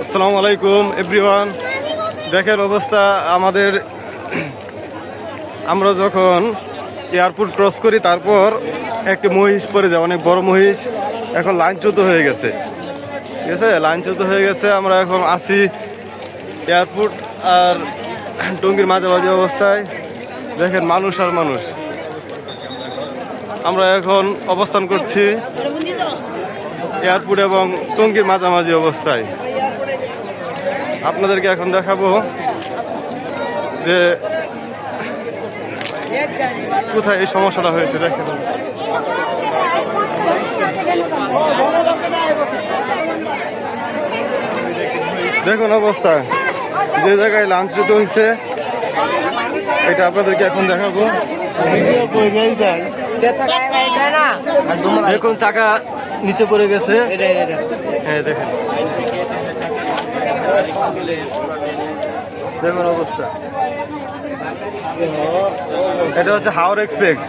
আসসালামু আলাইকুম এভরিওয়ান দেখেন অবস্থা, আমাদের আমরা যখন এয়ারপোর্ট ক্রস করি, তারপর একটি মহিষ পড়ে যায়, অনেক বড় মহিষ। এখন লাইনচ্যুত হয়ে গেছে। ঠিক আছে? লাইনচ্যুত হয়ে গেছে, আমরা এখন আসি এয়ারপোর্ট আর টঙ্গির মাঝামাঝি অবস্থায়। দেখেন মানুষ আর মানুষ। আমরা এখন অবস্থান করছি এয়ারপোর্ট এবং টঙ্গির মাঝামাঝি অবস্থায়। আপনাদেরকে এখন দেখাবো যে কোথায় এই সমস্যাটা হয়েছে, দেখেন। দেখুন অবস্থা। যে জায়গায় লাঞ্চিত হয়েছে, এটা আপনাদেরকে এখন দেখাবো। দেখুন, চাকা নিচে পড়ে গেছে। হ্যাঁ দেখেন। দেখুন অবস্থা। এটা হচ্ছে হাওর এক্সপ্রেস।